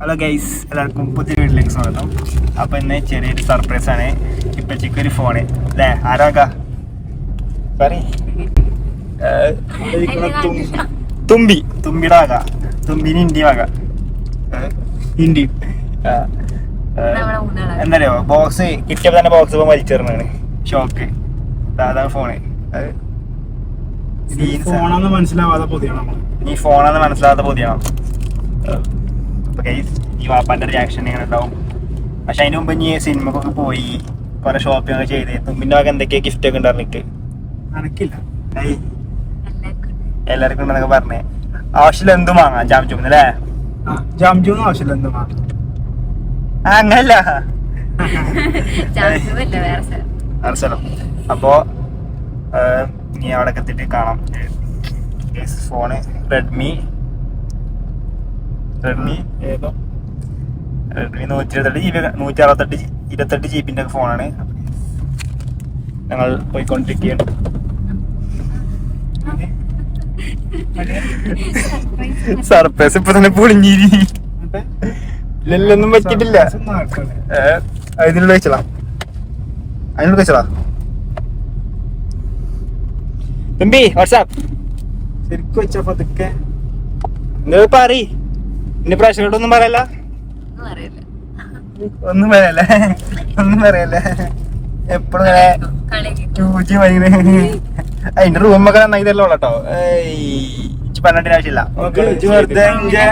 Hello guys എല്ലാവർക്കും പുതിയ വീട്ടിലേക്ക് സ്വാഗതം. അപ്പോൾ ഇന്ന് ചെറിയൊരു സർപ്രൈസ് ആണ്. ഇപ്പച്ചക്ക് ഒരു ഫോണ് അല്ലേ ആരാക? തുമ്പി. തുമ്പിയുടെ വക തുമ്പിന് ഇന്ത്യ വക ഇന്ത്യ എന്തറിയോ ബോക്സ് കിട്ടിയപ്പോ തന്നെ ബോക്സ് ഇപ്പൊ വലിച്ചെറിഞ്ഞാണ് ഷോക്ക് അതാണ് ഫോണ് ഈ ഫോണാന്ന് മനസ്സിലാവാതെ പൊതിയണം ഈ നീ ഫോണാന്ന് മനസ്സിലാവാതെ പൊതിയണം. അപ്പൊ ഗൈസ് ഈ വാപ്പാന്റെ റിയാക്ഷൻ ഇങ്ങനെ ഉണ്ടാവും പക്ഷെ അതിന് മുമ്പ് ഇനി സിനിമക്കൊക്കെ പോയി കുറെ ഷോപ്പിംഗ് ഒക്കെ ചെയ്ത് തുമ്പിന്റെ ഭാഗം എന്തൊക്കെയാ ഗിഫ്റ്റ് ഒക്കെ ഉണ്ടായിരുന്നിട്ട് അനക്കില്ല. എല്ലാവർക്കും. ഉണ്ട്. എല്ലാവർക്കും ഉണ്ടെന്നൊക്കെ പറഞ്ഞേ. ആവശ്യമില്ല എന്തും വാങ്ങാം ജാം ചുമന്ന് അല്ലേ ജാംജൂന്ന് ആവശ്യമില്ല എന്ത് ആ, അങ്ങനല്ല. വേറെ സ്ഥലം. അപ്പോ ഇനി നീ അവിടെ എത്തിയിട്ട് കാണാം. Phone Redmi Redmi? ഏതോ? റെഡ്മി നൂറ്റി ഇരുപത്തെട്ട് ജി ബി നൂറ്റി അറുപത്തെട്ട് ഇരുപത്തെട്ട് ജി ബിന്റെ ഫോണാണ് ഞങ്ങൾ പോയിക്കൊണ്ടിരിക്കുകയാണ്. സർപ്രൈസ് ഇപ്പൊ തന്നെ പൊളിഞ്ഞിരി. ഇല്ലൊന്നും. ഏഹ്, അതിനുള്ള വെച്ചടാ അതിനുള്ള വെച്ചടാ തുമ്പി വാട്സാപ്പ് ശരിക്കും വെച്ച പതുക്കെ. നിങ്ങൾ പറ എന്റെ പ്രശ്നങ്ങളൊന്നും പറയല്ല ഒന്നും അറിയില്ല. ഒന്നും പറയല്ല. ഒന്നും പറയല്ല. എപ്പോഴും. ചൂച്ചി ഭയങ്കര അതിന്റെ റൂമൊക്കെ നന്നായി തല്ലോ കേട്ടോ പറഞ്ഞിട്ട് ആവശ്യമില്ല വെറുതെ ഇഞ്ചെ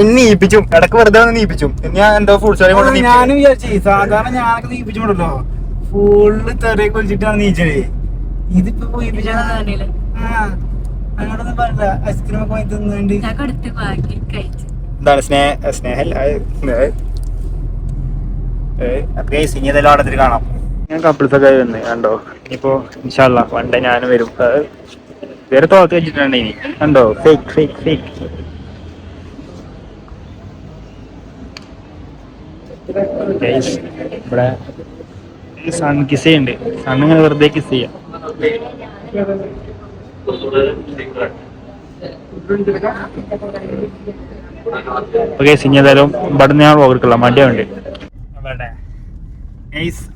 ഇനി നീപ്പിച്ചും. ഇടയ്ക്ക് വെറുതെ വന്ന് നീപ്പിച്ചും. ഞാൻ എന്തോ ഫുൾ സ്റ്റോറി കൊണ്ട്. ഞാനും വിചാരിച്ചു സാധാരണ ഞാനൊക്കെ നീപ്പിച്ചോണ്ടല്ലോ ഫുള്ള് തെറിയെ കുളിച്ചിട്ടാണ് നീച്ചത് ഇതിപ്പോ ഐസ്ക്രീം ഒക്കെ വാങ്ങി തിന്നുണ്ട് ഞാൻ കൊടുത്ത് വാങ്ങി കഴിച്ചു. എന്താണ് സ്നേഹ ഇനി എത്തിയിട്ട് കാണാം. ഞാൻ വന്ന് കണ്ടോ? ഇനിയിപ്പോ ഇൻഷാല്ല വണ്ടേ ഞാനും വരും. വേറെ വെച്ചിട്ടുണ്ട് ഇനി കണ്ടോ? ഫേക്ക് ഫേക്ക് ഫേക്ക് ഇവിടെ സൺ കിസ് ചെയ്യുന്നുണ്ട്. സണ്ണിങ്ങനെ വെറുതെ കിസ് ചെയ്യാം. ഓക്കെ സിഞ്ഞതായാലും ഇവിടെ ഞാൻ ഓർക്കുള്ള മടിയുണ്ട്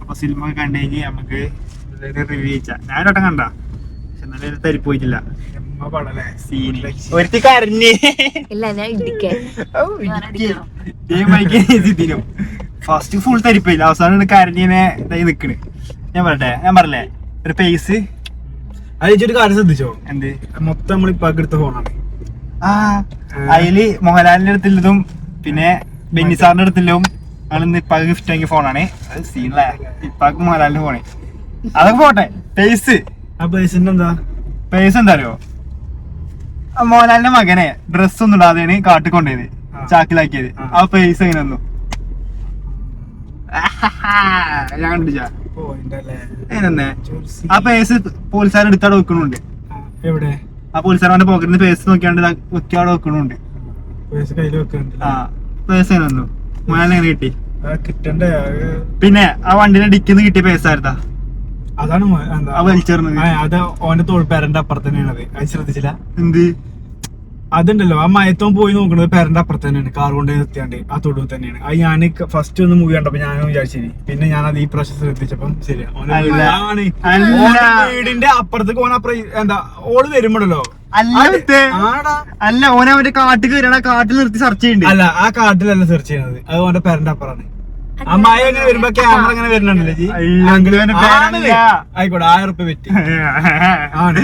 അപ്പൊ സിനിമ കണ്ടു കഴിഞ്ഞ് നമുക്ക് റിവ്യൂ ചെയ്യാം. ഞാനോട്ടം കണ്ട. പക്ഷെ നല്ല തരി പോയിട്ടില്ല. ഒരുത്തി കരഞ്ഞ്. ഫസ്റ്റ് ഫുൾ തരിപ്പോയില്ല അവസാനം കരഞ്ഞിനെ ഇതായി നിക്കണ്. ഞാൻ പറട്ടെ ഞാൻ പറഞ്ഞേ ഒരു പേസ് അത് ഇജ്ജൊരു കാര്യം ശ്രദ്ധിച്ചോ? എന്ത്? മൊത്തം നമ്മൾ ഇപ്പൊ എടുത്ത ഫോണാണ് ആ അതിൽ മോഹൻലാലിന്റെ അടുത്തുള്ളതും പിന്നെ ബെന്നി സാറിന്റെ അടുത്തുള്ളതും ഞങ്ങൾ ഇപ്പാക്ക് ഗിഫ്റ്റ് ആക്കിയ ഫോണാണ് അത് ഇപ്പാക്ക് മോഹൻലാലിന്റെ ഫോണേ അതൊക്കെ പോട്ടെ. പേസ് ആ പേസിന്റെ എന്താ? പേസ് എന്താ അറിയോ? മോഹൻലാലിന്റെ മകനെ ഡ്രസ് ഒന്നും ഇടാതെയാണ് കാട്ടിക്കൊണ്ടേത്. ചാക്കിലാക്കിയത്. ആ. ആ പേസ് എങ്ങനെ വന്നു ഞാൻ കണ്ടിച്ചാ ആ പേസ് പോലീസുകാർ എടുത്താടെ വെക്കണുണ്ട്. എവിടെ? ആ പോലീസുകാരന്റെ പോക്കറ്റിൽ പേസ് നോക്കിയാണ്ട് വെക്കാടെ വെക്കണുണ്ട്. പേസ് കയ്യിൽ വെക്കുന്നുണ്ട് ആ പേസ് വന്നു കിട്ടി? കിട്ടണ്ടേ? പിന്നെ ആ വണ്ടിന്റെ ഡിക്കിന്ന് കിട്ടിയ പേസായിരുന്നാ അതാണ് ആ വലിച്ചെറിഞ്ഞത്. അത് ഓന്റെ തോൾ അപ്പുറത്തന്നെയാണത്. അപ്പുറത്ത് തന്നെയാണ് അത് അത് ശ്രദ്ധിച്ചില്ല? എന്ത്? അതുണ്ടല്ലോ. ആ മയത്തോൻ പോയി നോക്കുന്നത് പേരന്റെ അപ്പുറത്ത് തന്നെയാണ് കാർ കൊണ്ട് നിർത്തിയാണ്ട്. ആ തൊടു തന്നെയാണ്. അത് ഞാൻ ഫസ്റ്റ് ഒന്ന് മൂവി കണ്ടപ്പോ ഞാൻ വിചാരിച്ചിനി. പിന്നെ ഞാൻ അത് ഈ പ്രാവശ്യം ശ്രദ്ധിച്ചപ്പം ശരിയാണ് വീടിന്റെ അപ്പുറത്തേക്ക് അപ്പുറം എന്താ ഓൾ വരുമ്പോഴല്ലോ. അല്ല. ഓനെ അവന്റെ കാട്ടിൽ കാട്ടിൽ നിർത്തി സെർച്ച് ചെയ്യുന്നുണ്ട് അല്ല ആ കാട്ടിലല്ല സെർച്ച് ചെയ്യുന്നത് അത് ഓന്റെ പേരന്റെ അപ്പുറമാണ്. ആ മഴ ഇങ്ങനെ വരുമ്പോ ക്യാമറ ഇങ്ങനെ വരുന്നുണ്ടല്ലേ ജി. ആയിക്കോട്ടെ ആയിരം ഉറുപ്പ പറ്റി ആണ്.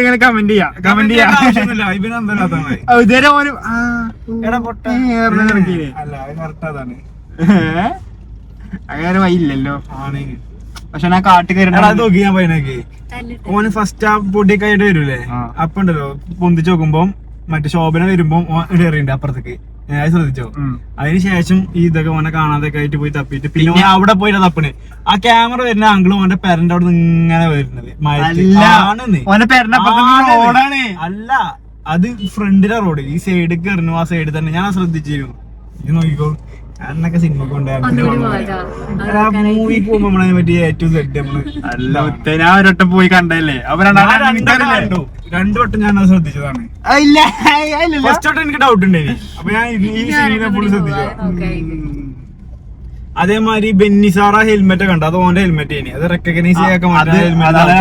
ഇങ്ങനെ കമന്റ് ചെയ്യാം? കമന്റ് ചെയ്യാം? ആവശ്യമൊന്നുമില്ല. ഇവനെന്തല്ലാത്തതാണ്. ആ, ഇതുവരെ ഓന് എടാ പൊട്ട. അല്ല അത് കറക്റ്റ് അതാണ്. ഏ? അങ്ങനെ വൈല്ലല്ലോ ആണ്. പക്ഷെ ഞാൻ കാട്ടി ഞാൻ പയ്യനക്ക് ഓന് ഫസ്റ്റ് ആ പൊടിയൊക്കെ ആയിട്ട് വരൂലേ. അപ്പൊ ഉണ്ടല്ലോ പൊന്തിച്ച് നോക്കുമ്പോ മറ്റേ ശോഭന വരുമ്പോ ഓൻ അപ്പുറത്തേക്ക്. ഞാൻ ശ്രദ്ധിച്ചോ. അതിനുശേഷം ഈ ഇതൊക്കെ ഓനെ കാണാതൊക്കെ ആയിട്ട് പോയി തപ്പിട്ട് പിന്നെ ഓൻ അവിടെ പോയിട്ട് തപ്പണ്. ആ ക്യാമറ വരുന്ന ആംഗിളും ഓന്റെ പേരന്റ് അവിടെ നിന്ന് ഇങ്ങനെ വരുന്നത്. അല്ല. അത് ഫ്രണ്ടിലെ റോഡ് ഈ സൈഡിൽ കയറുന്നു ആ സൈഡിൽ തന്നെ. ഞാൻ ശ്രദ്ധിച്ചിരുന്നു. ഇത് നോക്കിക്കോ. അന്നൊക്കെ സിനിമ. മൂവി പോകുമ്പോ നമ്മളെ പറ്റി ഏറ്റവും സെറ്റ് നമ്മൾ അല്ല ഞാൻ ഒരു പോയി കണ്ടല്ലേ അപ്പൊ രണ്ടാം കണ്ടു. രണ്ടു വട്ടം ഞാൻ അത് ശ്രദ്ധിച്ചതാണ്. ഫസ്റ്റ് വട്ടം എനിക്ക് ഡൗട്ട് ഉണ്ടായി അപ്പൊ ഞാൻ ഈ സീനെ ഫുൾ ശ്രദ്ധിച്ചു അതേമാതിരി ബെന്നിസാറ ഹെൽമെറ്റ് കണ്ടു. അത് ഓന്റെ ഹെൽമെറ്റ് അത് റെക്കഗ്നൈസ് ചെയ്യാൻ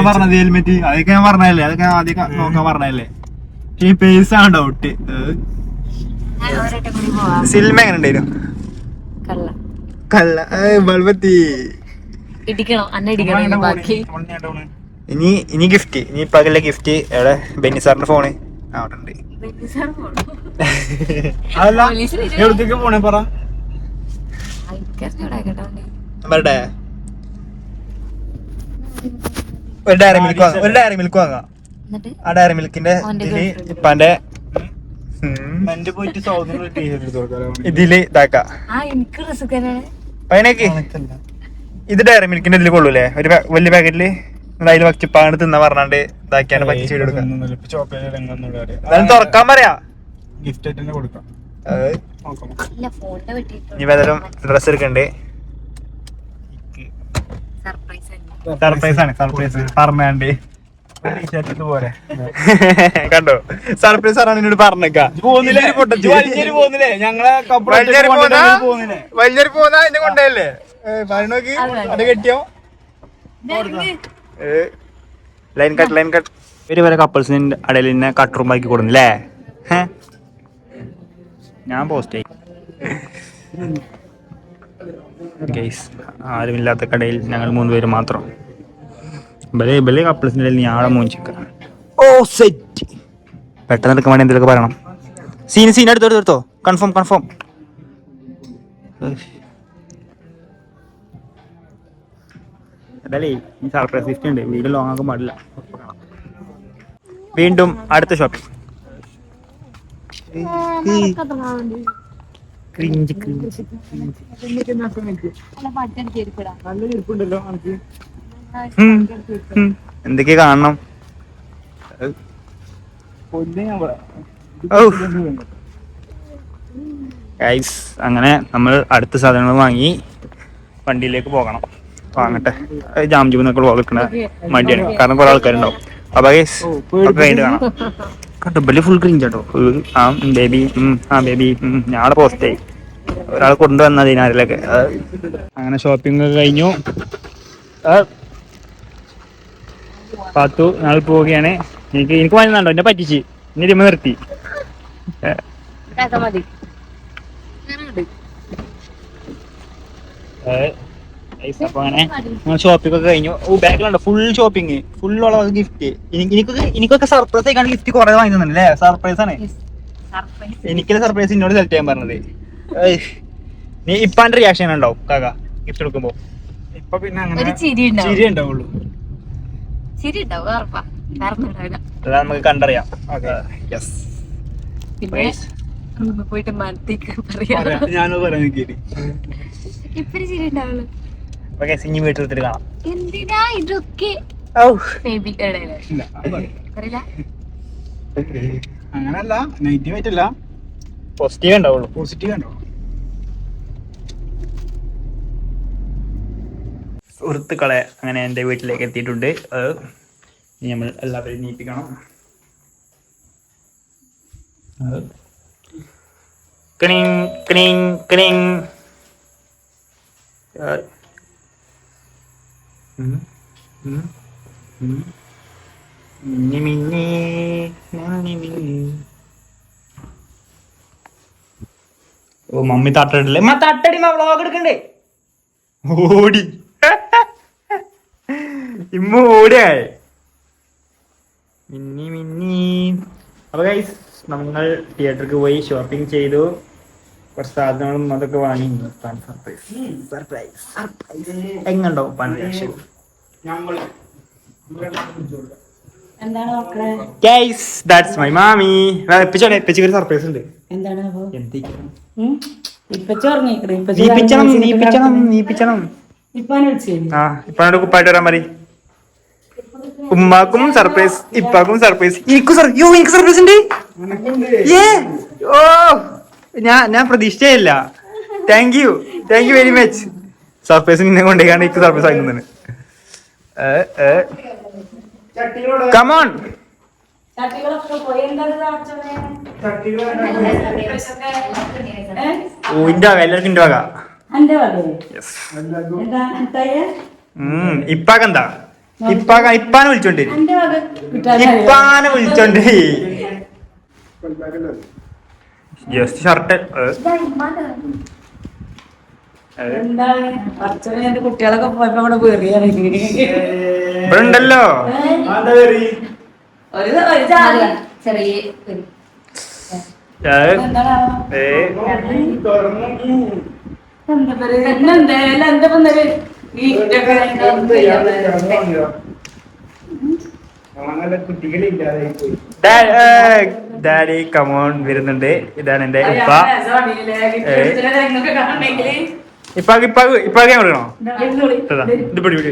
പറഞ്ഞത് ഹെൽമെറ്റ് അതൊക്കെ ഞാൻ പറഞ്ഞല്ലേ അതൊക്കെ ഞാൻ ആദ്യം നോക്കാൻ പറഞ്ഞല്ലേ ഈ പേസ് ആണ് ഡൗട്ട് ഞാൻ ഒരട്ടം കൂടി പോവാം. സിനിമ എങ്ങനെ ഉണ്ടായിരുന്നു? കള്ള. കല്ല ബൾബത്തി. ഇടിക്കണം. അന്ന ഇടിക്കണം ബാക്കി. ഇനി ഇനി ഗിഫ്റ്റ്. ഇനി പകലെ ഗിഫ്റ്റ് എവിടെ? ബെന്നി സാറിന്റെ ഫോണ്. അവിടെ ഉണ്ട്? അതല്ല. പോണേ? പറ. ഒരു ഡയറി മിൽക്ക് വാങ്ങാം. ഒരു ഡയറി മിൽക്ക് വാങ്ങാം. ആ ഡയറി മിൽക്കിന്റെ ഇതിൽ ഇപ്പാന്റെ പോയിട്ട് സൗദിന് ടീഷർട്ട് എടുത്ത് കൊടുക്കാം. ഇതിൽ ഇതാക്ക. ഇത് ഡയറി മിൽക്കിന്റെ ഇതിൽ കൊള്ളൂലേ? ഒരു വലിയ പാക്കറ്റിൽ അതിൽ വച്ചിപ്പാണ് തിന്ന പറഞ്ഞാണ്ട് ഇതാക്കിയാണ് പച്ച എന്നാലും തുറക്കാൻ പറയാ. ഗിഫ്റ്റ് ആയിട്ട് കൊടുക്കാം. ഇനി ഏതായാലും ഡ്രസ് എടുക്കണ്ടേ. സർപ്രൈസ് ആണ് സർപ്രൈസ് ആണ് സർപ്രൈസ് പറഞ്ഞാണ്ട്. പോരെ. കണ്ടോ? സർപ്രൈസ് ആണ് എന്നോട് പറഞ്ഞേക്കാ. പോകുന്നില്ലേ ഞങ്ങളെ വലിയൊരു പോന്നാ? എന്നെ കൊണ്ടല്ലേ പറഞ്ഞോക്ക് അത് കെട്ടിയോ? Line cut line cut. ഇവർ വരെ കപ്പിൾസിന്റെ ഇടയിൽ തന്നെ കട്ട് ബാക്കി കൊടുന്നില്ലേ ഞാൻ പോസ്റ്റ് ആയി ഗൈസ് ആരുമില്ലാത്ത കടയിൽ ഞങ്ങൾ മൂന്ന് പേര് മാത്രം. ഇവരെ ഇവരെ കപ്പിൾസിന്റെ ഇടയിൽ ആടെ മൂഞ്ചിക്ക ഓ സെറ്റ് പെട്ടെന്ന് എടുക്കാൻ വേണ്ടി എന്തെങ്കിലുമൊക്കെ പറയണം. സീൻ സീൻ എടുത്തോ എടുത്തോ കൺഫേം കൺഫേം അതല്ലേ ഈ സർപ്രൈസ് ഗിഫ്റ്റ് ഉണ്ട്. വീട് ലോങ് ആക്കാൻ പാടില്ല. വീണ്ടും അടുത്ത ഷോപ്പിംഗ് ക്രിഞ്ച് ക്രിഞ്ച് നല്ല ഇരിപ്പുണ്ടല്ലോ എന്തൊക്കെ കാണണം? ഗൈസ് അങ്ങനെ നമ്മൾ അടുത്ത സാധനങ്ങൾ വാങ്ങി വണ്ടിയിലേക്ക് പോകണം. വാങ്ങട്ടെ. അത് ജാം ജൂം എന്നൊക്കെ പോകണ മടിയാണ്. കാരണം കുറെ ആൾക്കാരുണ്ടാവും. അപ്പൊ ഗൈസ് കഴിഞ്ഞിട്ട് കാണാം കണ്ടോ ബലി ഫുൾ ക്രീം ചേട്ടോ ആ ബേബി ആ ബേബി ഞാടെ പോസ്റ്റ് ആയി. ഒരാൾ കൊണ്ടുവന്നതിനാരിലൊക്കെ. അങ്ങനെ ഷോപ്പിംഗ് ഒക്കെ കഴിഞ്ഞു. ആ, പാത്തു ഞങ്ങൾ പോവുകയാണ്. എനിക്ക് എനിക്ക് വന്നുണ്ടോ എന്നെ പറ്റിച്ച്. ഇനി രമ നിർത്തി. ഷോപ്പിംഗ് കഴിഞ്ഞു. ഓ ബാഗിലുണ്ടോ ഫുൾ ഷോപ്പിംഗ് ഫുൾ ഉള്ള ഗിഫ്റ്റ് എനിക്കൊക്കെ എനിക്കൊക്കെ സർപ്രൈസ് ആയിക്കാണ് ഗിഫ്റ്റ് കുറെ വാങ്ങി തന്നല്ലേ സർപ്രൈസ് ആണ്. Surprise. സർപ്രൈസ് എന്നോട് സെലക്ട് ചെയ്യാൻ പറഞ്ഞത്. നീ ഇപ്പാന്റെ റിയാക്ഷൻ ഉണ്ടാവും കാക്ക. ഗിഫ്റ്റ് എടുക്കുമ്പോ. ഇപ്പൊ പിന്നെ അങ്ങനെ ചിരി ഉണ്ടാവുള്ളൂ. ചിരി ഉണ്ടാവും ഉറപ്പാ നമുക്ക് കണ്ടറിയാം. യെസ് പിന്നെ റൂമിൽ പോയിട്ട് പറയാം. പറയാൻ ചിരി ഉണ്ടാവുള്ളൂ ഓക്കെ സിഞ്ഞി വീട്ടിൽ കാണാം. എന്തിനാ ഇതൊക്കെ. ബേബി അങ്ങനല്ല നെഗറ്റീവ് ആയിട്ടല്ല പോസിറ്റീവ് ഉണ്ടാവുള്ളൂ. പോസിറ്റീവ് ഉണ്ടോ സുഹൃത്തുക്കളെ അങ്ങനെ എന്റെ വീട്ടിലേക്ക് എത്തിയിട്ടുണ്ട്. അത് നമ്മൾ എല്ലാവരും നീപ്പിക്കണം. മിന്നി, മിന്നി മിന്നി. ഓ മമ്മി തട്ടടില്ലേ മാ തട്ടടി മാ വ്ളോഗ് എടുക്കണ്ടേ? ഓടി. ഇമ്മ മിന്നി മിന്നി. അപ്പൊ ഗൈസ് നമ്മൾ തിയേറ്ററിൽ പോയി ഷോപ്പിംഗ് ചെയ്തു. കുറച്ച് സാധനങ്ങളും അതൊക്കെ വാങ്ങി സർപ്രൈസ് സർപ്രൈസ് സർപ്രൈസ് എങ്ങുണ്ടോ ഗൈസ് ദാറ്റ്സ് മൈ മാമി എപ്പിച്ചോടെ എപ്പിച്ചൊരു സർപ്രൈസ് ഉണ്ട്. എന്താണ് നീപ്പിച്ചണം നീപ്പിച്ചണം നീപ്പിച്ചണം. കുപ്പായിട്ട് വരാൻ മതി ഉമ്മാക്കും സർപ്രൈസ് ഇപ്പാക്കും സർപ്രൈസ് എനിക്കും സർ യോ എനിക്ക് സർപ്രൈസ് ഉണ്ട്. ഏ? ഓ ഞാൻ ഞാൻ പ്രതീക്ഷയില്ല thank you thank you very much surprise നിന്നെ കൊണ്ടേക്കാണ് എനിക്ക് സർപ്രൈസ് ആക്കുന്നുണ്ട് കമോൺ? ഓ ഇന്റെ വക എല്ലാവർക്കും ഇന്റെ വക. ഇപ്പാക്കെന്താ ഇപ്പാക്ക ഇപ്പാനെ വിളിച്ചോണ്ട് ഇപ്പാനെ വിളിച്ചോണ്ട് ജസ്റ്റ് ഷർട്ട് എന്താണ് കുട്ടികളൊക്കെ പോയപ്പോ അവിടെ വേറിയാണ് ഇവിടെ ഉണ്ടല്ലോ ചെറിയ എന്താ എന്താ വന്നത് ഈ ഡാഡി കമോൺ വരുന്നുണ്ട്. ഇതാണ് എന്റെ ഉപ്പ. ഇപ്പാക്ക് ഇപ്പാക്ക് ഇപ്പാക്ക് ഞാൻ കൊടുക്കണോ? ഇതാ, പിടി പിടി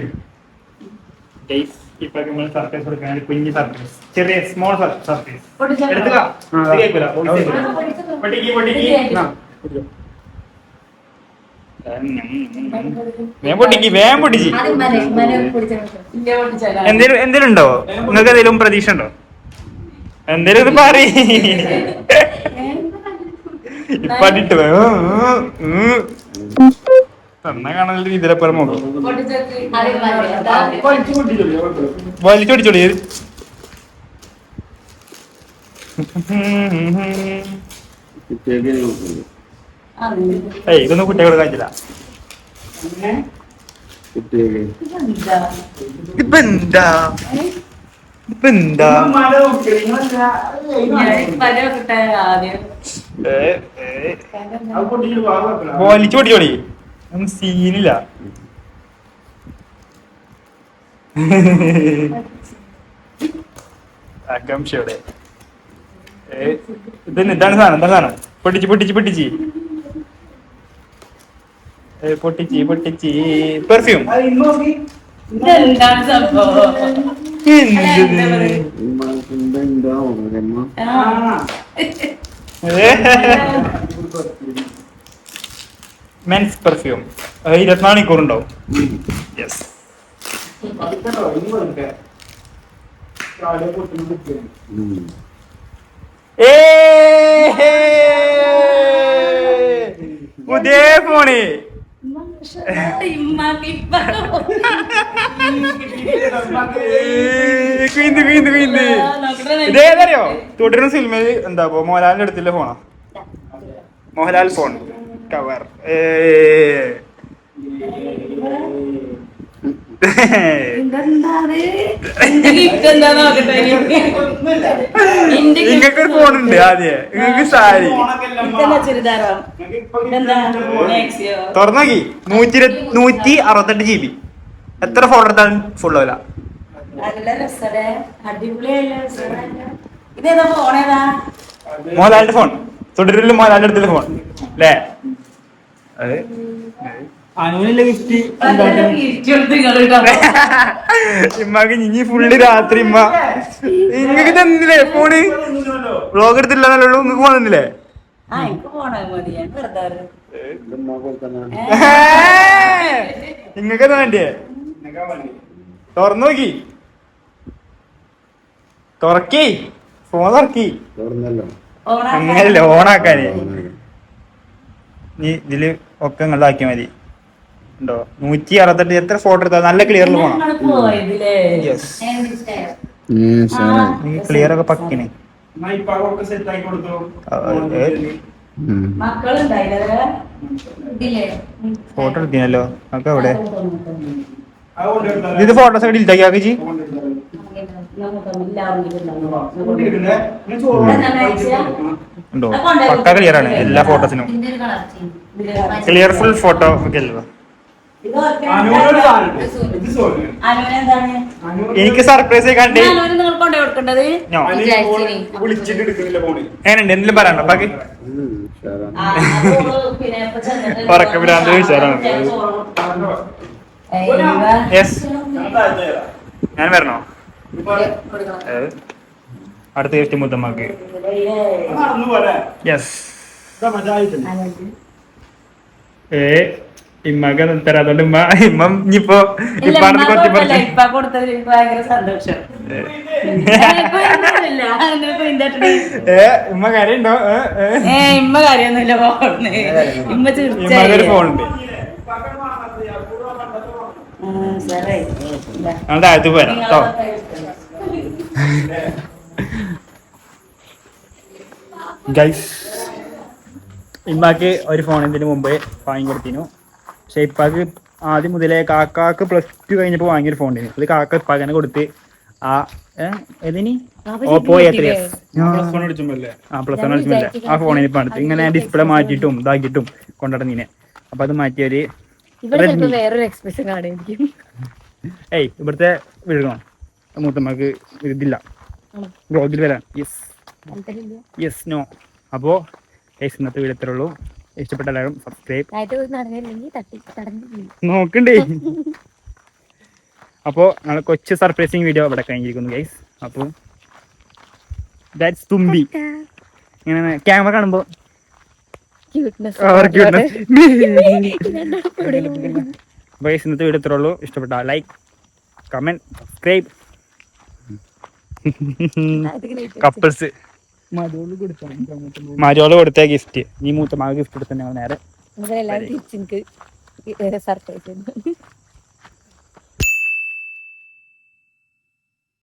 ഇപ്പാക്ക് നമ്മൾ സർപ്രൈസ് കൊടുക്കാൻ കുഞ്ഞു സർപ്രൈസ് ചെറിയ സ്മോൾ സർപ്രൈസ് കേൾക്കൂല? പൊട്ടിക്ക് പൊട്ടിക്ക് ആ, പൊട്ടിക്കോ. വേഗം പൊട്ടിക്ക് വേഗം പൊട്ടിച്ച് ആദ്യം മല മല എന്തേലും ഉണ്ടോ? നിങ്ങൾക്ക് എന്തെങ്കിലും പ്രതീക്ഷ ഉണ്ടോ? എന്തേലും ഇത് പറ ഇപ്പടിട്ട് തന്ന ഏയ് ഇതൊന്നും കുട്ടികൾ കാണിച്ചില്ല. ഇപ്പൊ എന്താ ഇപ്പൊ എന്താ ആദ്യം. ഏ, ഏ. വലിച്ചു പൊട്ടിച്ചോളി ഒന്നും സീനില്ല. ആകാംക്ഷയോടെ. ഇതന്നെ ഇതാണ് സാധനം? എന്താണ് സാധനം? പൊട്ടിച്ച് പൊട്ടിച്ച് പൊട്ടിച്ച്. പൊട്ടിച്ച് പൊട്ടിച്ചി. പെർഫ്യൂം ഇതെന്താണ് സംഭവം. മെൻസ് പെർഫ്യൂം ഇരുപത്തിനാല് മണിക്കൂർ ഉണ്ടാവും യെസ് പുതിയ ഫോണ്. ഇതേതറിയോ തുടരുന്ന സിനിമയിൽ എന്താ മോഹൻലാലിന്റെ അടുത്തില്ല ഫോണാ മോഹൻലാൽ ഫോൺ കവർ ഇതെന്താണ് എന്റെ gift എന്താ നോക്കട്ടെ എന്റെ gift നിങ്ങൾക്കൊരു ഫോൺ ഉണ്ട് ആദ്യം. നിങ്ങൾക്ക് സാരി. തുറന്നാക്കി. നൂറ്റി നൂറ്റി അറുപത്തെട്ട് ജി ബി എത്ര ഫോൺ എടുത്താലും ഫുൾ ഫോണേതാ മോഹൻലാലിന്റെ ഫോൺ തുടരിലും മോഹൻലാലിന്റെ അടുത്തുള്ള ഫോൺ അല്ലേ അത്. അനുവിനുള്ള ഗിഫ്റ്റ് ഇമ്മക്ക് ഇനി ഫുള്ള് രാത്രി ഇമ്മ. ഇങ്ങക്ക് തന്നില്ലേ? ഫോണ് വ്ളോഗ് ഞാൻ വെറുതെ ഒരു- നിങ്ങക്ക് വേണ്ടിയേ? തുറന്നു നോക്കി തുറക്കി. ഫോൺ തുറക്കി. അങ്ങനല്ലേ ഓണാക്കാന്. നീ ഇതിൽ ഒക്കെ ഇങ്ങോട്ടാക്കിയാ മതി. ഉണ്ടോ? നൂറ്റി അറുപത്തെട്ട് എത്ര ഫോട്ടോ എടുത്താൽ നല്ല ക്ലിയറിൽ പോണം. ക്ലിയർ ഒക്കെ പക്കിനെ. ഫോട്ടോ എടുത്തിനല്ലോ. ഒക്കെ അവിടെ അതുകൊണ്ട് ഇത് ഫോട്ടോസ് ഒക്കെ ഡിലീറ്റ് ആക്കി ഉണ്ടോ? പക്ക ക്ലിയർ ആണ്. എല്ലാ ഫോട്ടോസിനും ഇതിന്റെ ഒരു കളർ ചെയ്യും ക്ലിയർ ഫുൾ ഫോട്ടോ ഒക്കെ അല്ലേ? എനിക്ക് സർപ്രൈസ് കണ്ട്. എങ്ങനെയുണ്ട്? എന്തെങ്കിലും പറയാനോ ബാക്കി? ഉറക്ക ഭ്രാന്ത്. ഞാൻ വരണോ? അടുത്ത ഗിഫ്റ്റ് മുത്തമ്മക്ക്. യെസ് ഏ ഇമ്മക്ക് തരാം അതുകൊണ്ട് ഇമ്മ ഇമ്മ ഇനിയിപ്പോ ഇല്ല, ഇപ്പാണ് ഉമ്മാക്ക് കുറച്ച് കൊടുത്തതിൽ ഭയങ്കര സന്തോഷം. അടുത്ത് ഏ ഇമ്മ കാര്യണ്ടോ? ഏ ഇമ്മ കാര്യൊന്നുമില്ല ഇമ്മ ഫോണുണ്ട്. ഞാൻ താഴത്ത് പോരാം കേട്ടോ ഗൈസ് ഇമ്മാക്ക് ഒരു ഫോൺ ഇതിന് മുമ്പ് വാങ്ങി കൊടുത്തിനു പക്ഷെ ഇപ്പാക്ക് ആദ്യം മുതലേ കാക്കാക്ക് പ്ലസ് ടു കഴിഞ്ഞപ്പോൾ വാങ്ങിയൊരു ഫോൺ ഉണ്ടായിരുന്നു അത് കാക്ക ഇപ്പാക്കനെ കൊടുത്ത്. ആ ഏതിന്? ഓപ്പോ ഫോൺ ആ പ്ലസ് വൺ അടിച്ചില്ല ആ ഫോണിന് ഇപ്പം അടുത്ത് ഇങ്ങനെ ഡിസ്പ്ലേ മാറ്റിയിട്ടും ഇതാക്കിയിട്ടും കൊണ്ടുനടന്നീനെ അപ്പൊ അത് മാറ്റിയൊരു ഇവിടെ ചിലപ്പോ വേറൊരു എക്സ്പ്രഷൻ കാണുമായിരിക്കും ഏയ് ഇവിടുത്തെ വിഴുകണം. മൂത്തമ്മക്ക് ഇതില്ല. ബ്ലോഗിൽ വരാൻ യെസ് യെസ് നോ അപ്പോൾ ഗൈസ് ഇന്നത്തെ വീട് ഉള്ളൂ. ഇഷ്ടപ്പെട്ട എല്ലാവരും സബ്സ്ക്രൈബ് നോക്കണ്ടേ? അപ്പോൾ നാളെ കൊച്ചു സർപ്രൈസിങ് വീഡിയോ ഇവിടെ കഴിഞ്ഞിരിക്കുന്നു ഗൈസ് അപ്പോൾ ദാറ്റ്സ് തുമ്പി. ഇങ്ങനെ ക്യാമറ കാണുമ്പോൾ ഗൈസ് ഇന്നത്തെ വീഡിയോ ഇത്രേ ഉള്ളൂ. ഇഷ്ടപ്പെട്ട ലൈക്ക് കമന്റ് സബ്സ്ക്രൈബ് കപ്പിൾസ് മരോൾ കൊടുത്ത ഗിഫ്റ്റ് നീ മൂത്തമാക്ക് ഗിഫ്റ്റ് കൊടുത്തു ഞങ്ങൾ നേരെ. സർപ്രൈസ്